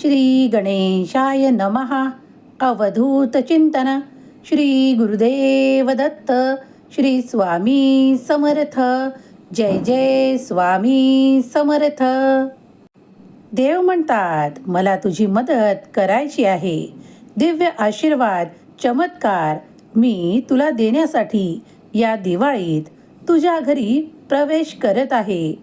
श्री गणेशाय नमः. अवधूत चिंतन. श्री गुरुदेव दत्त. श्री स्वामी समर्थ. जय जय स्वामी समर्थ. देव म्हणतात मला तुझी मदत करायची आहे. दिव्य आशीर्वाद चमत्कार मी तुला देण्यासाठी या दिवाळीत तुझ्या घरी प्रवेश करत आहे.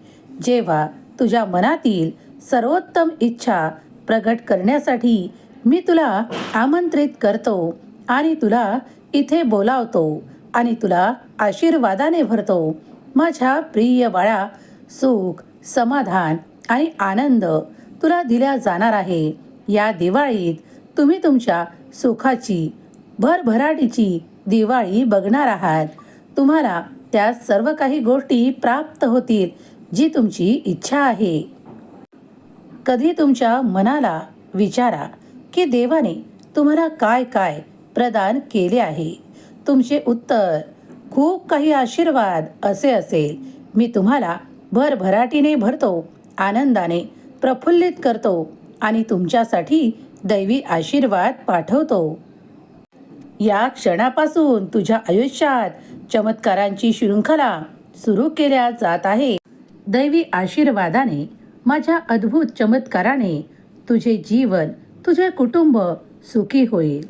जेव्हा तुझ्या मनातील सर्वोत्तम इच्छा प्रगट करण्यासाठी मी तुला आमंत्रित करतो आणि तुला इथे बोलावतो आणि तुला आशीर्वादाने भरतो. माझ्या प्रिय बाळा सुख समाधान आणि आनंद तुला दिल्या जाणार आहे. या दिवाळीत तुम्ही तुमच्या सुखाची भरभराटीची दिवाळी बघणार आहात. तुम्हाला त्या सर्व काही गोष्टी प्राप्त होतील जी तुमची इच्छा आहे. कधी तुमच्या मनाला विचारा की देवाने तुम्हाला काय काय प्रदान केले आहे? तुमचे उत्तर खूप काही आशीर्वाद असे असेल. मी तुम्हाला भरभराटीने भरतो आनंदाने प्रफुल्लित करतो आणि तुमच्यासाठी दैवी आशीर्वाद पाठवतो. या क्षणापासून तुझ्या आयुष्यात चमत्कारांची शृंखला सुरू केल्या जात आहे. दैवी आशीर्वादाने माझ्या अद्भुत चमत्काराने तुझे जीवन तुझे कुटुंब सुखी होईल.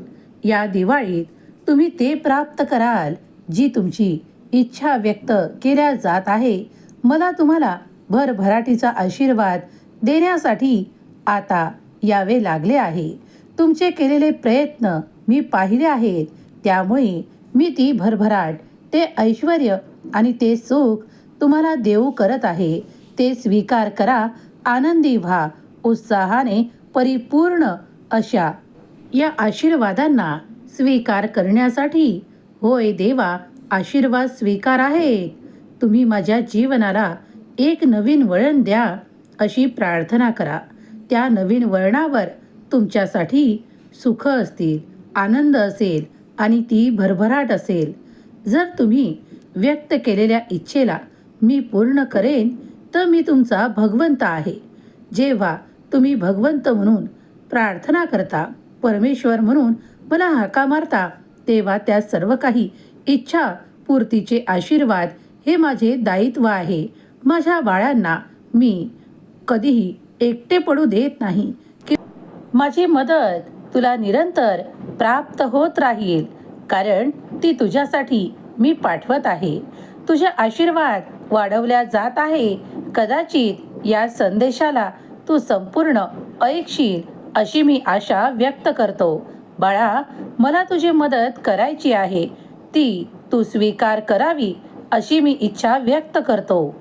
या दिवाळीत तुम्ही ते प्राप्त कराल जी तुमची इच्छा व्यक्त केल्या जात आहे. मला तुम्हाला भरभराटीचा आशीर्वाद देण्यासाठी आता यावे लागले आहे. तुमचे केलेले प्रयत्न मी पाहिले आहेत. त्यामुळे मी ती भरभराट ते ऐश्वर आणि ते सुख तुम्हाला देऊ करत आहे. ते स्वीकार करा. आनंदी व्हा. उत्साहाने परिपूर्ण अशा या आशीर्वादांना स्वीकार करण्यासाठी. होय देवा आशीर्वाद स्वीकार आहे तुम्ही माझ्या जीवनाला एक नवीन वळण द्या अशी प्रार्थना करा. त्या नवीन वळणावर तुमच्यासाठी सुख असतील आनंद असेल आणि ती भरभराट असेल. जर तुम्ही व्यक्त केलेल्या इच्छेला मी पूर्ण करेन तर मी तुमचा भगवंत आहे. जेव्हा तुम्ही भगवंत म्हणून प्रार्थना करता परमेश्वर म्हणून मला हाका मारता तेव्हा त्या सर्व काही इच्छा पूर्तीचे आशीर्वाद हे माझे दायित्व आहे. माझ्या बाळांना मी कधीही एकटे पडू देत नाही. की माझी मदत तुला निरंतर प्राप्त होत राहील कारण ती तुझ्यासाठी मी पाठवत आहे. तुझे आशीर्वाद वाढवल्या जात आहे. कदाचित या संदेशाला तू संपूर्ण ऐकशील अशी मी आशा व्यक्त करतो. बाळा मला तुझी मदत करायची आहे. ती तू स्वीकार करावी अशी मी इच्छा व्यक्त करतो.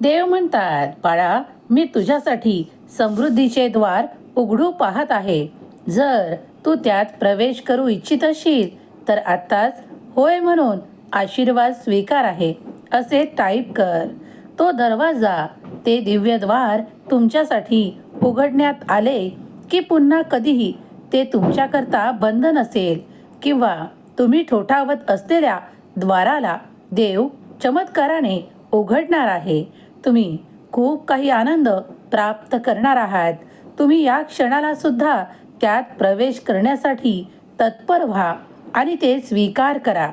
देव म्हणतात बाळा मी तुझ्यासाठी समृद्धीचे द्वार उघडू पाहत आहे. जर तू त्यात प्रवेश करू इच्छित असशील तर आत्ताच होय म्हणून आशीर्वाद स्वीकार आहे. असे टाईप कर. तो दरवाजा ते दिव्यद्वार तुमच्यासाठी उघडण्यात आले की पुन्हा कधीही ते तुमच्याकरता बंद नसेल किंवा तुम्ही ठोठावत असलेल्या द्वाराला देव चमत्काराने उघडणार आहे. तुम्ही खूप काही आनंद प्राप्त करणार आहात. तुम्ही या क्षणाला सुद्धा त्यात प्रवेश करण्यासाठी तत्पर व्हा आणि ते स्वीकार करा.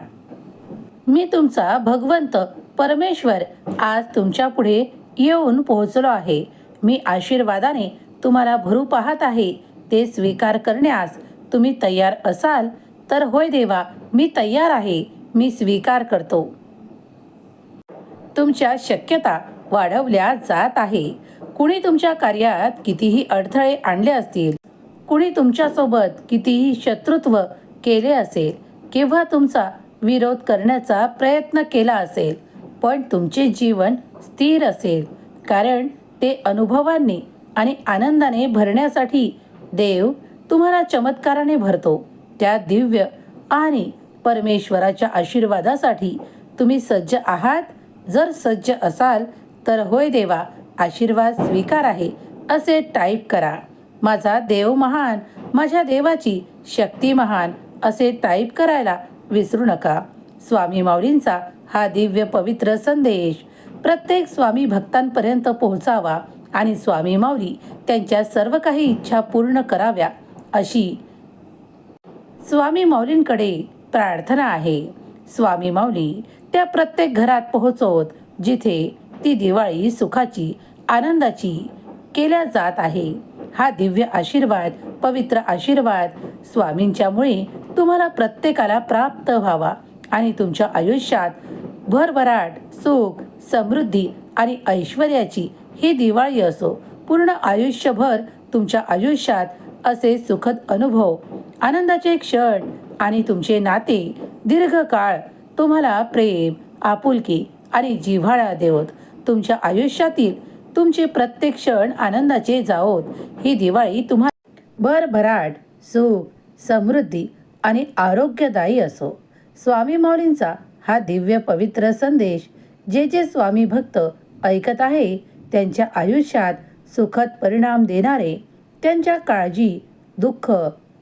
मी तुमचा भगवंत परमेश्वर आज तुमच्यापुढे येऊन पोहोचलो आहे. मी आशीर्वादाने तुम्हाला भरू पाहत आहे. ते स्वीकार करण्यास तुम्ही तयार असाल तर होय देवा मी तयार आहे. मी स्वीकार करतो. तुमच्या शक्यता वाढवल्या जात आहे. कुणी तुमच्या कार्यात कितीही अडथळे आणले असतील कुणी तुमच्यासोबत कितीही शत्रुत्व केले असेल किंवा तुमचा विरोध करण्याचा प्रयत्न केला असेल पण तुमचे जीवन स्थिर असेल. कारण ते अनुभवांनी आणि आनंदाने भरण्यासाठी देव तुम्हाला चमत्काराने भरतो. त्या दिव्य आणि परमेश्वराच्या आशीर्वादासाठी तुम्ही सज्ज आहात. जर सज्ज असाल तर होय देवा आशीर्वाद स्वीकार आहे असे टाईप करा. माझा देव महान माझ्या देवाची शक्ती महान असे टाईप करायला विसरू नका. स्वामी माऊलींचा हा दिव्य पवित्र संदेश प्रत्येक स्वामी भक्तांपर्यंत पोहोचावा आणि स्वामी माऊली त्यांच्या सर्व काही इच्छा पूर्ण कराव्या अशी स्वामी माऊलींकडे प्रार्थना आहे. स्वामी माऊली त्या प्रत्येक घरात पोहोचवत जिथे ती दिवाळी सुखाची आनंदाची केल्या जात आहे. हा दिव्य आशीर्वाद पवित्र आशीर्वाद स्वामींच्यामुळे तुम्हाला प्रत्येकाला प्राप्त व्हावा. आणि तुमच्या आयुष्यात भरभराट सुख समृद्धी आणि ऐश्वर्याची ही दिवाळी असो. पूर्ण आयुष्यभर तुमच्या आयुष्यात असे सुखद अनुभव आनंदाचे क्षण आणि तुमचे नाते दीर्घकाळ तुम्हाला प्रेम आपुलकी आणि जिव्हाळा देवत. तुमच्या आयुष्यातील तुमचे प्रत्येक क्षण आनंदाचे जावोत. ही दिवाळी तुम्हाला भरभराट सुख समृद्धी आणि आरोग्यदायी असो. स्वामी माऊलींचा हा दिव्य पवित्र संदेश जे जे स्वामी भक्त ऐकत आहे त्यांच्या आयुष्यात सुखद परिणाम देणारे त्यांच्या काळजी दुःख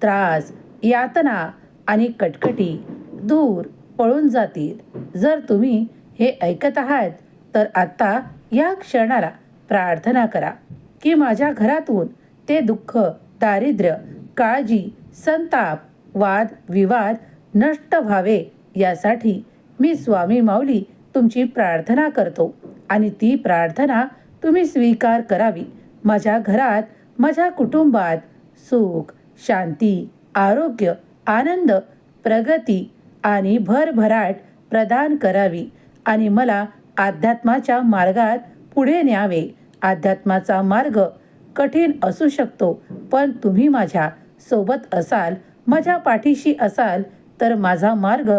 त्रास यातना आणि कटकटी दूर पळून जातील. जर तुम्ही हे ऐकत आहात तर आत्ता या क्षणाला प्रार्थना करा की माझ्या घरातून ते दुःख दारिद्र्य काळजी संताप वाद विवाद नष्ट व्हावे यासाठी मी स्वामी माऊली तुमची प्रार्थना करतो. आणि ती प्रार्थना तुम्ही स्वीकार करावी. माझ्या घरात माझ्या कुटुंबात सुख शांती आरोग्य आनंद प्रगती आणि भरभराट प्रदान करावी आणि मला अध्यात्माच्या मार्गात पुढे न्यावे. अध्यात्माचा मार्ग कठीण असू शकतो पण तुम्ही माझ्या सोबत असाल माझ्या पाठीशी असाल तर माझा मार्ग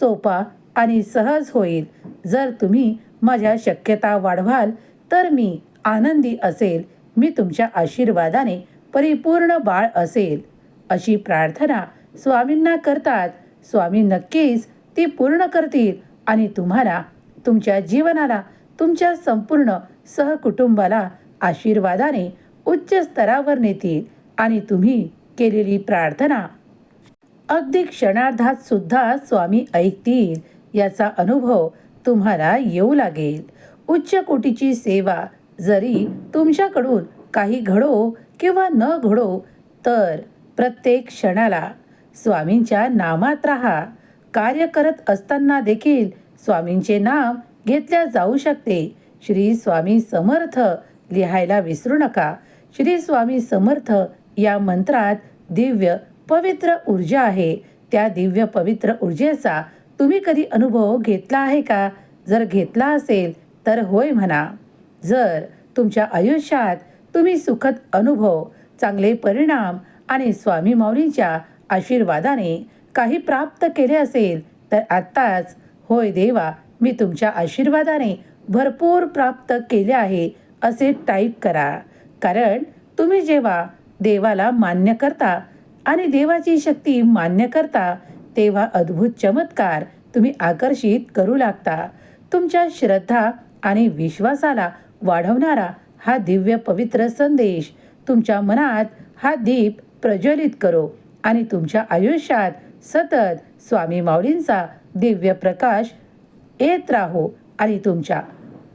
सोपा आणि सहज होईल. जर तुम्ही माझ्या शक्यता वाढवाल तर मी आनंदी असेल. मी तुमच्या आशीर्वादाने परिपूर्ण बाळ असेल. अशी प्रार्थना स्वामींना करतात. स्वामी नक्कीच ती पूर्ण करतील आणि तुम्हाला तुमच्या जीवनाला तुमच्या संपूर्ण सहकुटुंबाला आशीर्वादाने उच्च स्तरावर नेतील आणि तुम्ही केलेली प्रार्थना अगदी क्षणार्धात सुद्धा स्वामी ऐकतील याचा अनुभव तुम्हाला येऊ लागेल. उच्च कोटीची सेवा जरी तुमच्याकडून काही घडो किंवा न घडो तर प्रत्येक क्षणाला स्वामींच्या नामात राहा. कार्य करत असताना देखील स्वामींचे नाम घेतल्या जाऊ शकते. श्री स्वामी समर्थ लिहायला विसरू नका. श्री स्वामी समर्थ या मंत्रात दिव्य पवित्र ऊर्जा आहे. त्या दिव्य पवित्र ऊर्जेचा तुम्ही कधी अनुभव घेतला आहे का? जर घेतला असेल तर होय म्हणा. जर तुमच्या आयुष्यात तुम्ही सुखद अनुभव चांगले परिणाम आणि स्वामी माऊलींच्या आशीर्वादाने काही प्राप्त केले असेल तर आत्ताच होय देवा मी तुमच्या आशीर्वादाने भरपूर प्राप्त केले आहे असे टाईप करा. कारण तुम्ही जेव्हा देवाला मान्य करता आणि देवाची शक्ती मान्य करता तेव्हा अद्भुत चमत्कार तुम्ही आकर्षित करू लागता. तुमच्या श्रद्धा आणि विश्वासाला वाढवणारा हा दिव्य पवित्र संदेश तुमच्या मनात हा दीप प्रज्वलित करो आणि तुमच्या आयुष्यात सतत स्वामी माऊलींचा दिव्य प्रकाश येत राहो आणि तुमच्या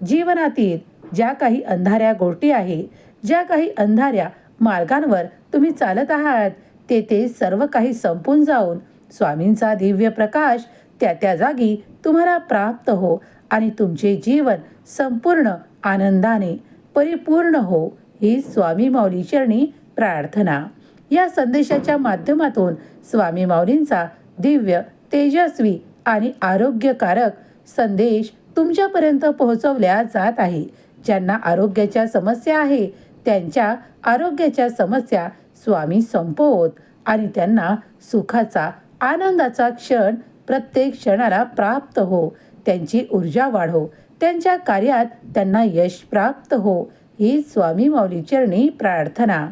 जीवनातील ज्या काही अंधाऱ्या गोष्टी आहे ज्या काही अंधाऱ्या मार्गांवर तुम्ही चालत आहात तेथे सर्व काही संपून जाऊन स्वामींचा दिव्य प्रकाश त्या त्या जागी तुम्हाला प्राप्त हो आणि तुमचे जीवन संपूर्ण आनंदाने परिपूर्ण हो ही स्वामी माऊली चरणी प्रार्थना. या संदेशाच्या माध्यमातून स्वामी माऊलींचा दिव्य तेजस्वी आणि आरोग्यकारक संदेश तुमच्यापर्यंत पोहोचवल्या जात आहे. ज्यांना आरोग्याच्या समस्या आहे त्यांच्या आरोग्याच्या समस्या स्वामी संपवत आणि त्यांना सुखाचा आनंदाचा क्षण प्रत्येक क्षणाला प्राप्त हो. त्यांची ऊर्जा वाढो. त्यांच्या कार्यात त्यांना यश प्राप्त हो. ही स्वामी माऊली चरणी प्रार्थना.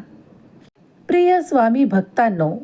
प्रिय स्वामी भक्तांनो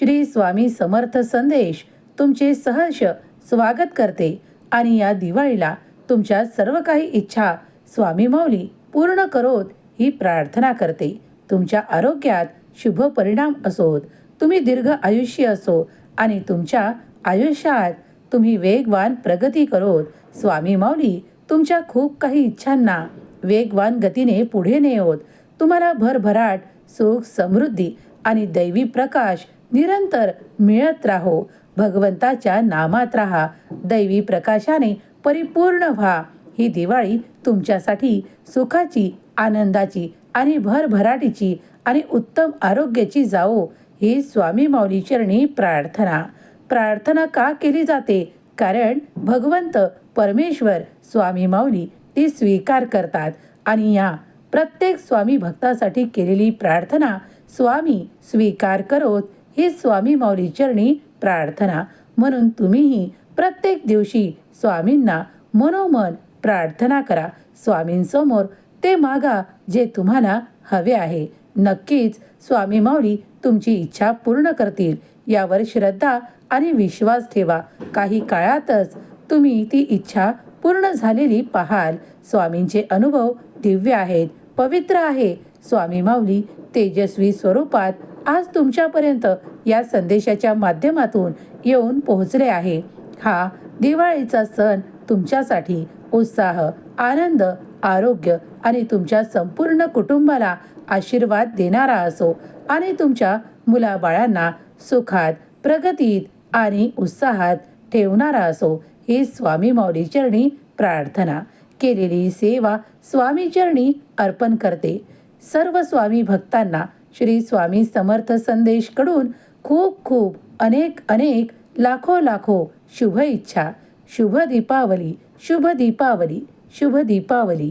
श्री स्वामी समर्थ संदेश तुमचे सहर्ष स्वागत करते आणि या दिवाळीला तुमच्या सर्व काही इच्छा स्वामी माऊली पूर्ण करोत ही प्रार्थना करते. तुमच्या आरोग्यात शुभ परिणाम असोत. तुम्ही दीर्घ आयुष्य असो आणि तुमच्या आयुष्यात तुम्ही वेगवान प्रगती करोत. स्वामी माऊली तुमच्या खूप काही इच्छांना वेगवान गतीने पुढे नेओत. तुम्हाला भरभराट सुख समृद्धी आणि दैवी प्रकाश निरंतर मिळत राहो. भगवंताच्या नामात राहा. दैवी प्रकाशाने परिपूर्ण व्हा. ही दिवाळी तुमच्यासाठी सुखाची आनंदाची आणि भरभराटीची आणि उत्तम आरोग्याची जावो ही स्वामी माऊली चरणी प्रार्थना. प्रार्थना का केली जाते? कारण भगवंत परमेश्वर स्वामी माऊली ती स्वीकार करतात आणि या प्रत्येक स्वामी भक्तासाठी केलेली प्रार्थना स्वामी स्वीकार करोत ही स्वामी माऊली चरणी प्रार्थना. म्हणून तुम्हीही प्रत्येक दिवशी स्वामींना मनोमन प्रार्थना करा. स्वामींसमोर ते मागा जे तुम्हाला हवे आहे. नक्कीच स्वामी माऊली तुमची इच्छा पूर्ण करतील. यावर श्रद्धा आणि विश्वास ठेवा. काही काळातच तुम्ही ती इच्छा पूर्ण झालेली पाहाल. स्वामींचे अनुभव दिव्य आहेत पवित्र आहे. स्वामी माऊली तेजस्वी स्वरूपात आज तुमच्यापर्यंत या संदेशाच्या माध्यमातून येऊन पोहोचले आहे. हा दिवाळीचा सण तुमच्यासाठी उत्साह आनंद आरोग्य आणि तुमच्या संपूर्ण कुटुंबाला आशीर्वाद देणारा असो आणि तुमच्या मुलाबाळांना सुखात प्रगतीत आणि उत्साहात ठेवणारा असो ही स्वामी माऊली चरणी प्रार्थना. केलेली सेवा स्वामी चरणी अर्पण करते. सर्व स्वामी भक्तांना श्री स्वामी समर्थ संदेशकडून खूप खूप अनेक अनेक लाखो लाखो शुभ इच्छा शुभ दीपावली शुभ दीपावली शुभ दीपावली.